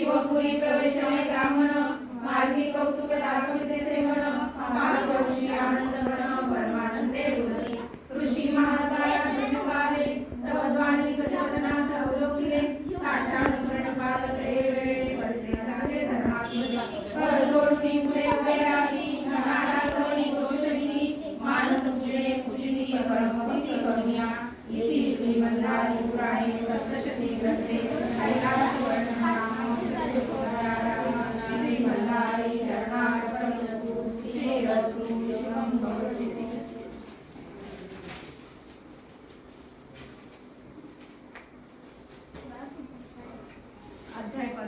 शिवपुरी प्रवेशने ब्राह्मण मार्गी कौतुक दाखविते सेवन मार्गदर्शी आनंद गण परमानंदे डुलती ऋषी महाकाय सन्मुखाले तव द्वारी गजवदना सौलोकिले साष्टांग प्रणिपात ते वेळे परते चांगले धर्मात्मसा। कर पुढे उभे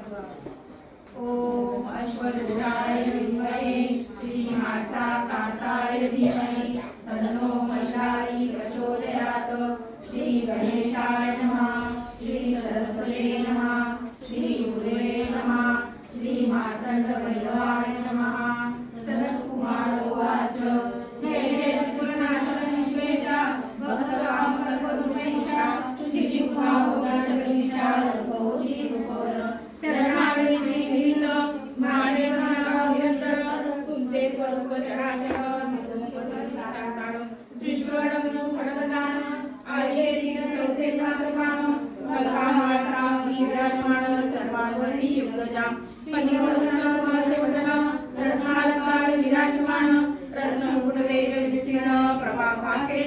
ओम अश्वरूढाय विद्महे श्रीमासा काताय धीमहि तन्नो मशारी प्रचोदयात्। श्री गणेशाय नमः श्री सरस्वते नमः श्री गुरुवे नमः श्री मार्तण्ड भैरवाय तुमचे स्वरूप खडगजान आर्ये चौथे माळसा विराजमान युक्तजा रत्नालंकार विराजमान रत्नमुकुट तेज विस्तीर्ण प्रभा पाके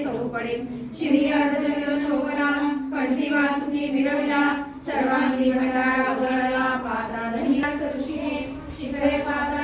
श्री अर्धचंद्र शोभना कंठी वासुकी मिरविला सर्वांगी भंडारा उदळला पाता धनिला शिखरे पादा